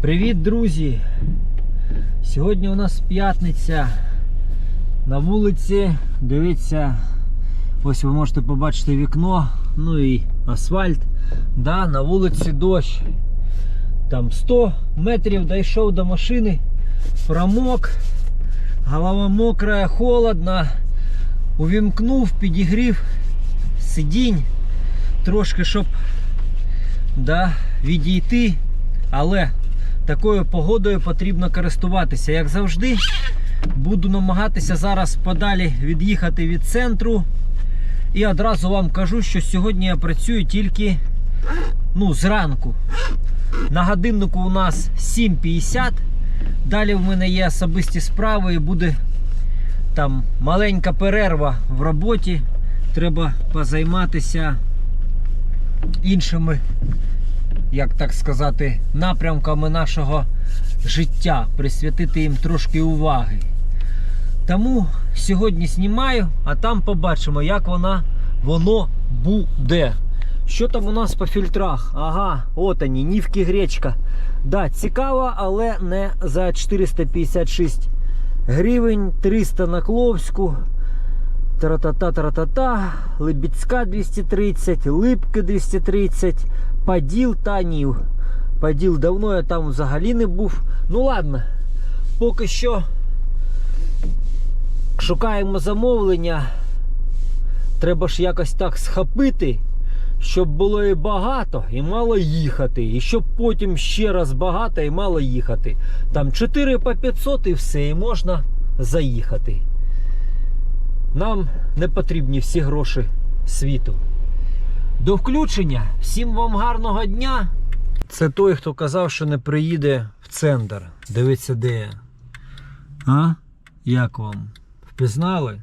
Привіт, друзі! Сьогодні у нас п'ятниця. На вулиці, дивіться, ось ви можете побачити вікно, ну і асфальт. Да, на вулиці дощ. Там 100 метрів дійшов до машини, промок, голова мокра, холодно. Увімкнув, підігрів сидінь, трошки, щоб да, відійти. Але такою погодою потрібно користуватися. Як завжди, буду намагатися зараз подалі від'їхати від центру. І одразу вам кажу, що сьогодні я працюю тільки ну, зранку. На годиннику у нас 7.50. Далі в мене є особисті справи і буде там маленька перерва в роботі. Треба позайматися іншими як так сказати, напрямками нашого життя, присвятити їм трошки уваги. Тому сьогодні знімаю, а там побачимо, як вона, воно буде. Що там у нас по фільтрах? Ага, от вони, нівки гречка. Да, цікаво, але не за 456 гривень, 300 на Кловську. Тара-та-та, тара-та-та, Либіцька 230, Липки 230, Поділ та Нів. Поділ давно я там взагалі не був. Ну ладно, поки що шукаємо замовлення. Треба ж якось так схопити, щоб було і багато, і мало їхати. І щоб потім ще раз багато і мало їхати. Там 4 по 500 і все, і можна заїхати. Нам не потрібні всі гроші світу. До включення. Всім вам гарного дня. Це той, хто казав, що не приїде в центр. Дивіться, де я. А? Як вам? Впізнали?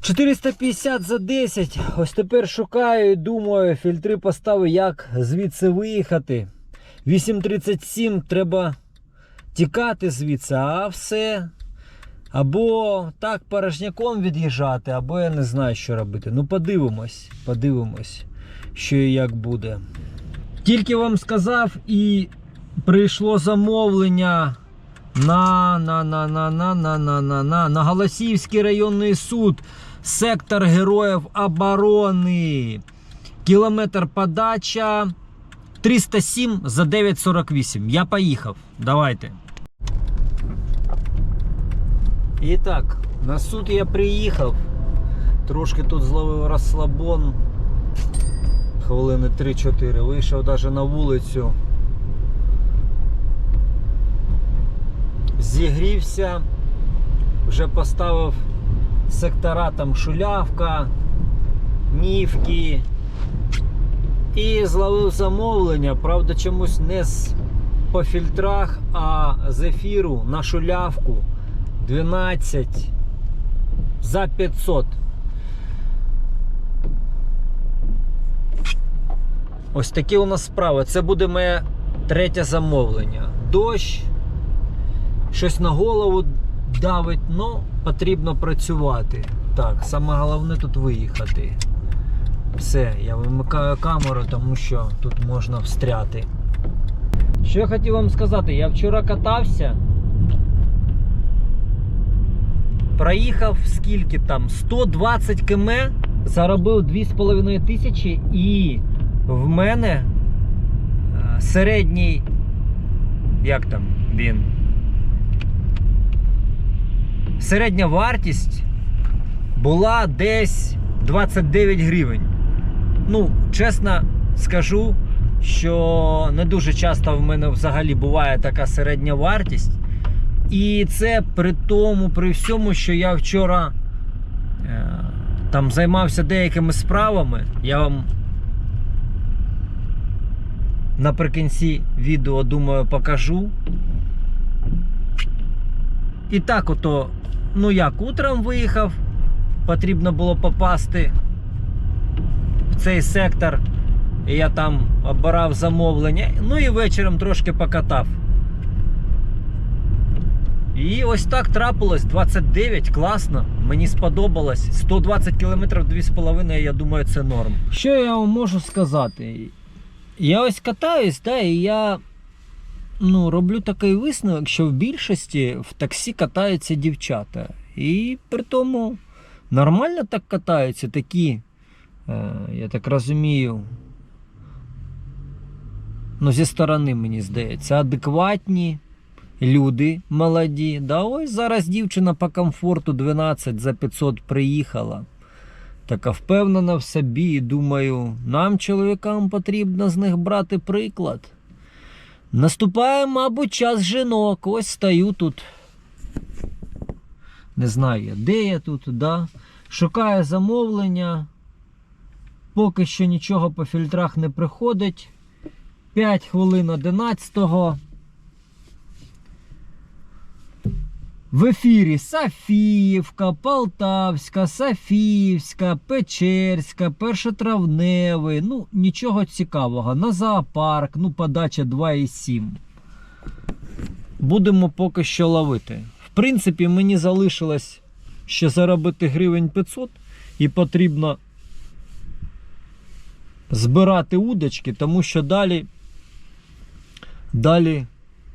450 за 10. Ось тепер шукаю і думаю, фільтри поставив, як звідси виїхати. 8.37 треба тікати звідси, а все. Або так порожняком від'їжджати, або я не знаю, що робити. Ну, подивимось, подивимось, що і як буде. Тільки вам сказав, і прийшло замовлення на на на на на на на на на на Голосіївський районний суд, сектор Героїв оборони. Кілометр подача 307 за 9,48. Я поїхав. Давайте. І так, на суд я приїхав. Трошки тут зловив розслабон. Хвилини 3-4. Вийшов навіть на вулицю. Зігрівся, вже поставив сектора там шулявка, нівки. І зловив замовлення, правда, чомусь не з по фільтрах, а з ефіру на шулявку. 12 за 500. Ось такі у нас справи. Це буде моє третє замовлення. Дощ, щось на голову давить, ну потрібно працювати. Так, саме головне тут виїхати. Все, я вимикаю камеру, тому що тут можна встряти. Що я хотів вам сказати, я вчора катався. Проїхав скільки там? 120 км, заробив 2,5 тисячі і в мене е, середній. Як там він? Середня вартість була десь 29 гривень. Ну, чесно скажу, що не дуже часто в мене взагалі буває така середня вартість. І це при тому, при всьому, що я вчора е, там займався деякими справами. Я вам наприкінці відео, думаю, покажу. І так ото, ну як, утром виїхав, потрібно було попасти в цей сектор. І я там обирав замовлення. Ну і вечором трошки покатав. І ось так трапилось 29, класно. Мені сподобалось. 120 км 2,5, я думаю, це норм. Що я вам можу сказати? Я ось катаюсь, да, і я ну, роблю такий висновок, що в більшості в таксі катаються дівчата. І при тому нормально так катаються такі, е, я так розумію, ну, зі сторони, мені здається, адекватні люди молоді. Да, ось зараз дівчина по комфорту 12 за 500 приїхала. Така впевнена в собі, і думаю, нам, чоловікам, потрібно з них брати приклад. Наступає, мабуть, час жінок. Ось стою тут. Не знаю, де я тут, да? Шукаю замовлення. Поки що нічого по фільтрах не приходить. 5 хвилин 11-го. В ефірі Софіївка, Полтавська, Софіївська, Печерська, Першотравневий. Ну, нічого цікавого. На зоопарк, ну, подача 2,7. Будемо поки що ловити. В принципі, мені залишилось ще заробити гривень 500 і потрібно збирати удочки, тому що далі, далі,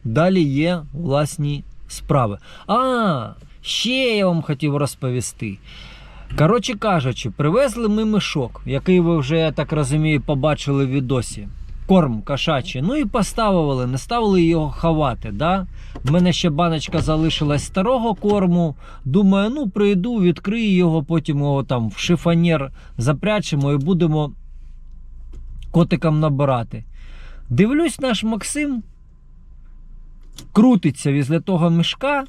далі є власні справи. А, ще я вам хотів розповісти. Коротше кажучи, привезли ми мішок, який ви вже, я так розумію, побачили в відосі. Корм кошачий. Ну і поставили, не ставили його ховати. Да? В мене ще баночка залишилась старого корму. Думаю, ну прийду, відкрию його, потім його там в шифонер запрячемо і будемо котикам набирати. Дивлюсь, наш Максим крутиться візле того мішка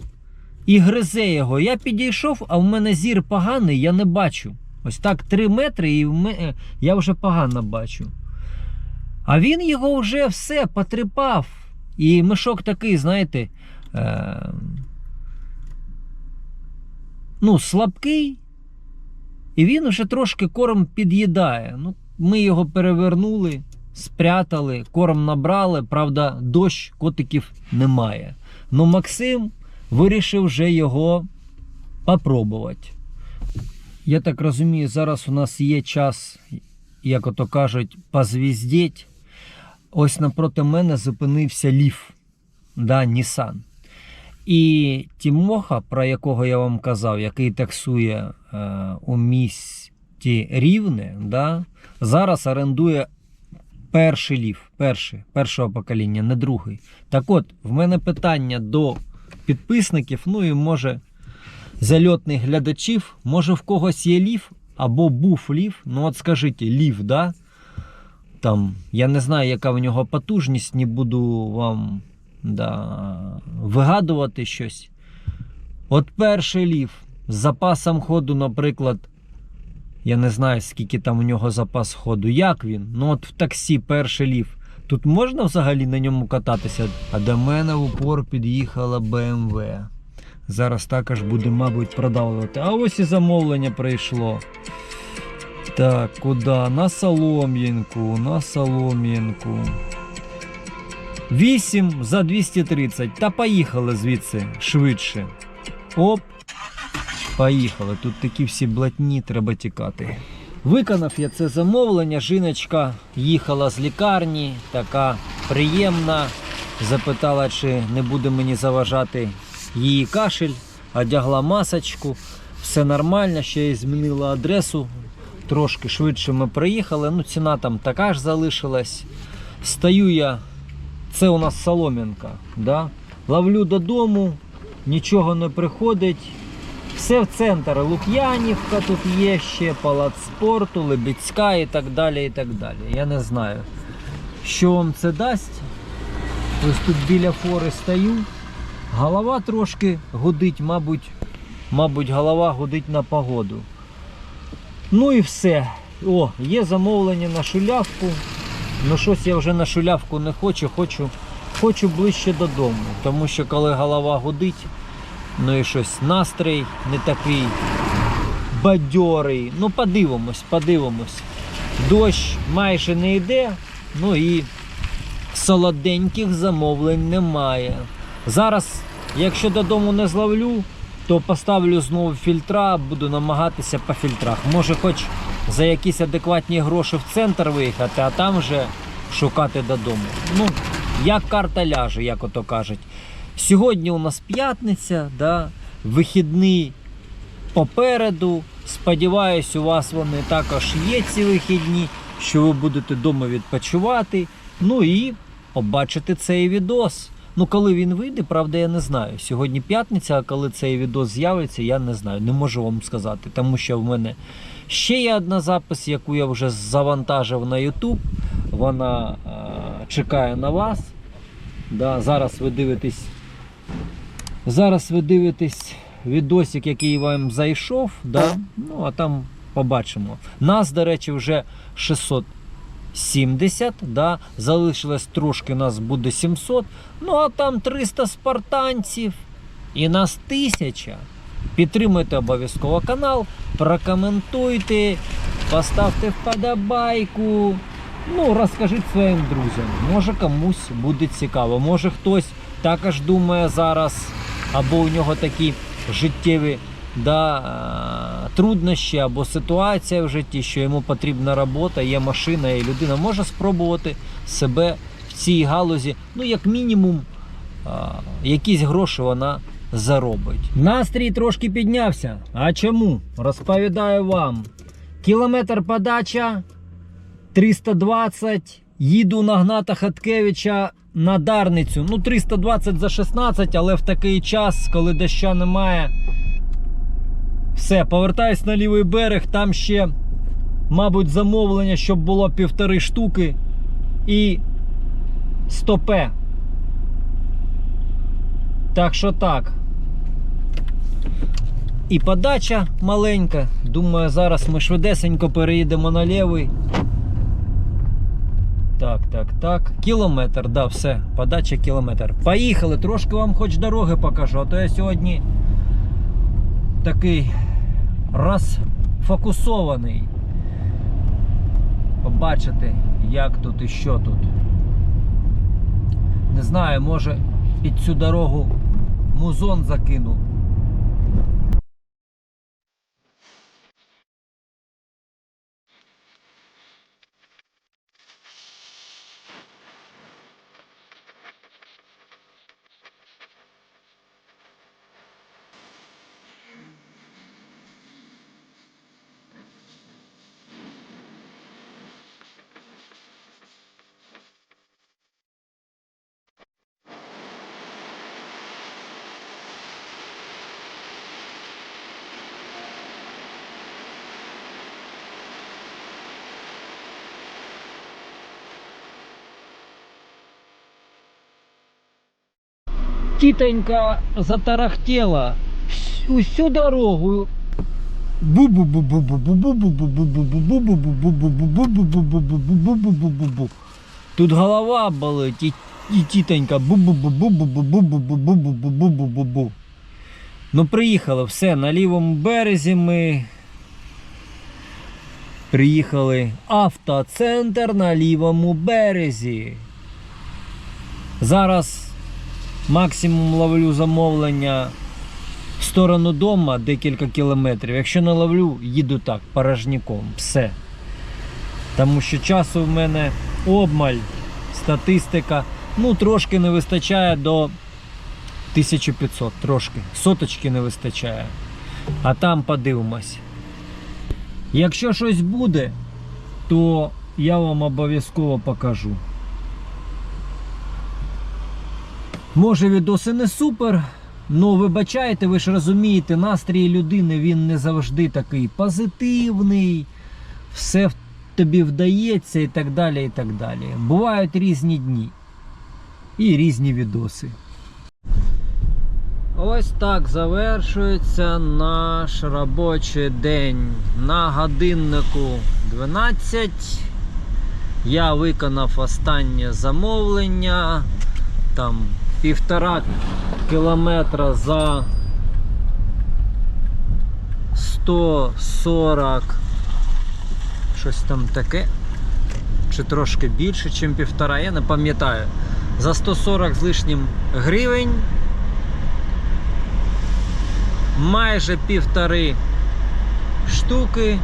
і гризе його. Я підійшов, а в мене зір поганий, я не бачу. Ось так 3 метри, і мене, я вже погано бачу. А він його вже все потріпав. І мішок такий, знаєте, е- ну, слабкий. І він вже трошки корм під'їдає. Ну, ми його перевернули, спрятали, корм набрали. Правда, дощ котиків немає. Ну, Максим вирішив вже його попробувати. Я так розумію, зараз у нас є час, як ото кажуть, позвіздіть. Ось напроти мене зупинився ліф, да, Nissan. І Тімоха, про якого я вам казав, який таксує е, у місті Рівне, да, зараз орендує перший ліф, перший, першого покоління, не другий. Так от, в мене питання до підписників, ну і може зальотних глядачів, може в когось є ліф або був ліф. Ну от скажіть, ліф, да? Там, я не знаю, яка в нього потужність, не буду вам да, вигадувати щось. От перший ліф з запасом ходу, наприклад, я не знаю, скільки там у нього запас ходу. Як він? Ну от в таксі перший ліф. Тут можна взагалі на ньому кататися? А до мене в упор під'їхала BMW. Зараз також буде, мабуть, продавлювати. А ось і замовлення прийшло. Так, куди? На Солом'янку, на Солом'янку. 8 за 230. Та поїхали звідси швидше. Оп. Поїхали. Тут такі всі блатні, треба тікати. Виконав я це замовлення. Жіночка їхала з лікарні, така приємна. Запитала, чи не буде мені заважати її кашель, одягла масочку. Все нормально, ще й змінила адресу. Трошки швидше ми приїхали. Ну, ціна там така ж залишилась. Стою я, це у нас Солом'янка. Да? Ловлю додому, нічого не приходить. Все в центр. Лук'янівка тут є ще, палац спорту, Лебідська і так далі. і так далі. Я не знаю, що вам це дасть. Ось тут біля фори стою. Голова трошки гудить, мабуть, мабуть, голова гудить на погоду. Ну і все. О, є замовлення на шулявку. Ну щось я вже на шулявку не хочу, хочу, хочу ближче додому. Тому що коли голова гудить, Ну і щось настрій не такий бадьорий. Ну, подивимось, подивимось. Дощ майже не йде, ну і солоденьких замовлень немає. Зараз, якщо додому не зловлю, то поставлю знову фільтра, буду намагатися по фільтрах. Може хоч за якісь адекватні гроші в центр виїхати, а там вже шукати додому. Ну, як карта ляже, як ото кажуть. Сьогодні у нас п'ятниця, да, вихідний попереду. Сподіваюсь, у вас вони також є ці вихідні, що ви будете вдома відпочивати. Ну і побачити цей відос. Ну, коли він вийде, правда, я не знаю. Сьогодні п'ятниця, а коли цей відос з'явиться, я не знаю. Не можу вам сказати, тому що в мене ще є одна запис, яку я вже завантажив на YouTube. Вона е чекає на вас. Да, Зараз ви дивитесь Зараз ви дивитесь відосик, який вам зайшов. Да? Ну, а там побачимо. Нас, до речі, вже 670. да? Залишилось трошки, нас буде 700. Ну, а там 300 спартанців. І нас 1000. Підтримуйте обов'язково канал, прокоментуйте, поставте вподобайку. Ну, розкажіть своїм друзям. Може комусь буде цікаво. Може хтось також думає зараз або у нього такі життєві да, е, труднощі або ситуація в житті, що йому потрібна робота, є машина, і людина може спробувати себе в цій галузі, ну, як мінімум, е, якісь гроші вона заробить. Настрій трошки піднявся. А чому? Розповідаю вам. Кілометр подача 320. Їду на Гната Хаткевича на Дарницю. Ну, 320 за 16, але в такий час, коли доща немає, все, повертаюсь на лівий берег, там ще, мабуть, замовлення, щоб було півтори штуки і стопе. Так що так. І подача маленька. Думаю, зараз ми швидесенько переїдемо на лівий. Так, так, так. Кілометр, да, все. Подача кілометр. Поїхали, трошки вам хоч дороги покажу, а то я сьогодні такий розфокусований. Побачити, як тут і що тут. Не знаю, може під цю дорогу музон закину. Тітенька затарахтела всю дорогу. Тут голова болить і, і тітонька бу-бу-бу-бу-бу-бу-бу-бу-бу-бу-бу-бу-бу-бу-бу. Ну приїхали, все, на лівому березі ми приїхали автоцентр на лівому березі. Зараз максимум ловлю замовлення в сторону дома декілька кілометрів. Якщо не ловлю, їду так, порожняком. Все. Тому що часу в мене обмаль, статистика. Ну, трошки не вистачає до 1500, трошки. Соточки не вистачає. А там подивимось. Якщо щось буде, то я вам обов'язково покажу. Може відоси не супер, ну вибачайте, ви ж розумієте, настрій людини він не завжди такий позитивний, все тобі вдається і так далі. і так далі. Бувають різні дні і різні відоси. Ось так завершується наш робочий день. На годиннику 12. Я виконав останнє замовлення. Там півтора кілометра за 140. Щось там таке. Чи трошки більше, ніж півтора, я не пам'ятаю. За 140 з лишнім гривень майже півтори штуки.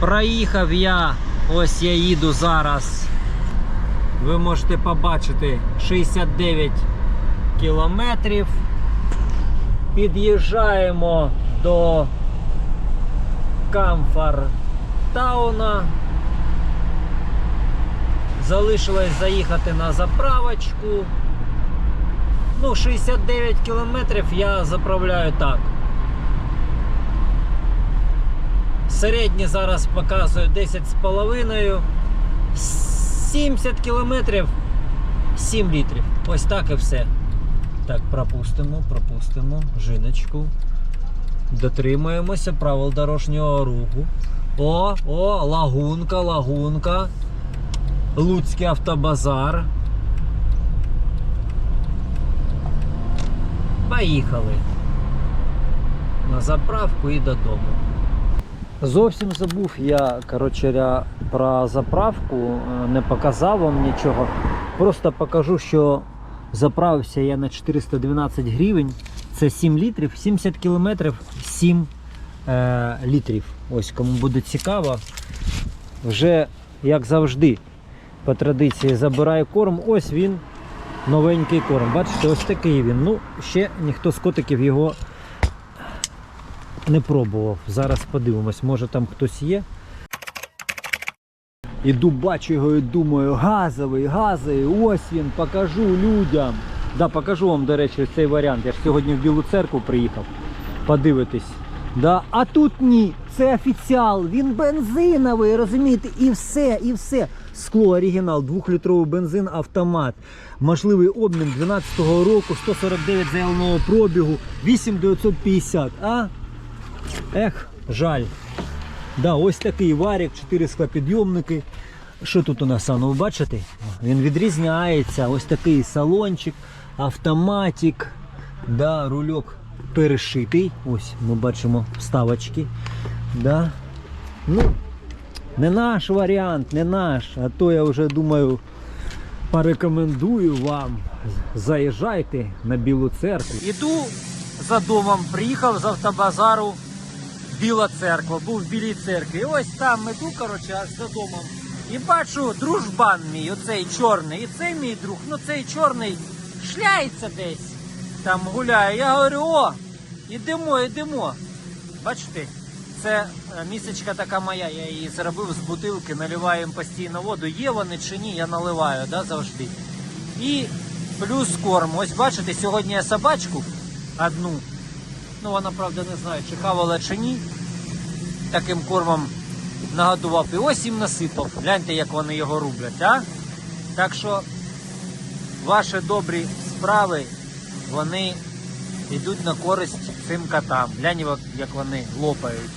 Проїхав я, ось я їду зараз ви можете побачити 69 кілометрів. Під'їжджаємо до Камфар Тауна. Залишилось заїхати на заправочку. Ну, 69 кілометрів я заправляю так. Середнє зараз показує 10,5. 70 кілометрів 7 літрів. Ось так і все. Так, пропустимо, пропустимо жіночку. Дотримуємося правил дорожнього руху. О, о, лагунка, лагунка. Луцький автобазар. Поїхали. На заправку і додому. Зовсім забув я, коротше, про заправку, е, не показав вам нічого. Просто покажу, що заправився я на 412 гривень. Це 7 літрів, 70 кілометрів, 7 е, літрів. Ось кому буде цікаво. Вже, як завжди, по традиції забираю корм. Ось він, новенький корм. Бачите, ось такий він. Ну, ще ніхто з котиків його не пробував. Зараз подивимось, може там хтось є. Іду, бачу його і думаю, газовий, газовий, ось він, покажу людям. Да, покажу вам, до речі, цей варіант. Я ж сьогодні в Білу церкву приїхав. Подивитись. Да? А тут ні, це офіціал, він бензиновий, розумієте, і все, і все. Скло оригінал, 2-літровий бензин, автомат. Можливий обмін 12-го року, 149 заявленого пробігу, 8950. А? Ех, жаль. Да, ось такий варік, 4 склопідйомники. Що тут у нас, а, ну ви бачите? Він відрізняється. Ось такий салончик, автоматик. Да, рульок перешитий. Ось ми бачимо вставочки. Да. Ну, не наш варіант, не наш. А то я вже думаю, порекомендую вам. Заїжджайте на Білу церкву. Іду за домом, приїхав з автобазару. Біла церква, був в білій церкві. І ось там іду, коротше, аж за домом. І бачу, дружбан мій, оцей чорний, і цей мій друг, ну цей чорний шляється десь. Там гуляє. Я говорю, о, ідемо, ідемо. Бачите, це е, місечка така моя, я її зробив з бутилки, наливаю їм постійно воду. Є вони чи ні, я наливаю да, завжди. І плюс корм. Ось бачите, сьогодні я собачку одну. Ну, вона, правда, не знаю, чи хавала чи ні. Таким кормом нагодував. І ось їм насипав. Гляньте, як вони його рублять, а? Так що ваші добрі справи, вони йдуть на користь цим котам. Глянь, як- вони лопають.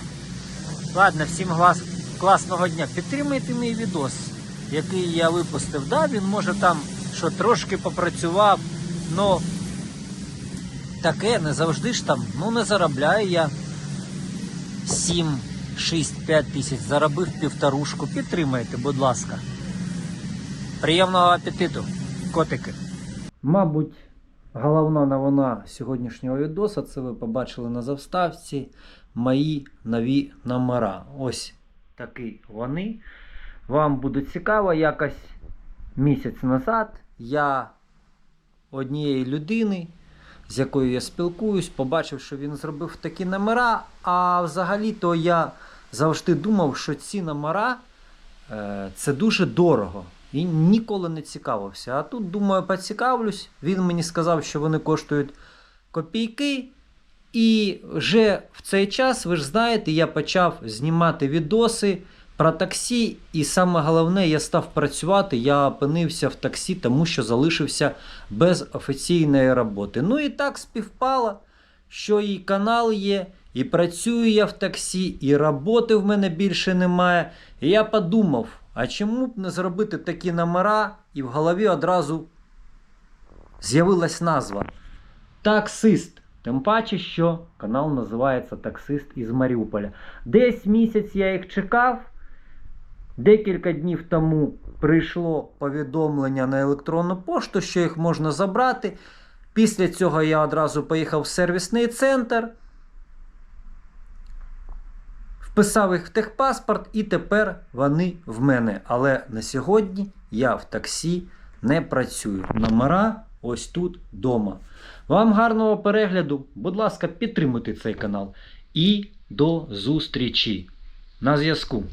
Ладно, всім глас, класного дня. Підтримуйте мій відос, який я випустив. Да, він може там що трошки попрацював, но таке не завжди ж там. Ну не заробляю я 7, 6, 5 тисяч. Заробив півторушку. Підтримайте, будь ласка. Приємного апетиту, котики. Мабуть, головна новина сьогоднішнього відоса це ви побачили на завставці мої нові номера. Ось такі вони. Вам буде цікаво, якось місяць назад я однієї людини, з якою я спілкуюсь, побачив, що він зробив такі номера. А взагалі-то я завжди думав, що ці номера е, це дуже дорого. І ніколи не цікавився. А тут, думаю, поцікавлюсь. Він мені сказав, що вони коштують копійки. І вже в цей час, ви ж знаєте, я почав знімати відоси про таксі. І саме головне, я став працювати. Я опинився в таксі, тому що залишився без офіційної роботи. Ну і так співпало, що і канал є, і працюю я в таксі, і роботи в мене більше немає. І я подумав, а чому б не зробити такі номера, і в голові одразу з'явилась назва Таксист. Тим паче, що канал називається Таксист із Маріуполя. Десь місяць я їх чекав. Декілька днів тому прийшло повідомлення на електронну пошту, що їх можна забрати. Після цього я одразу поїхав в сервісний центр. Вписав їх в техпаспорт і тепер вони в мене. Але на сьогодні я в таксі не працюю. Номера ось тут вдома. Вам гарного перегляду. Будь ласка, підтримуйте цей канал. І до зустрічі на зв'язку.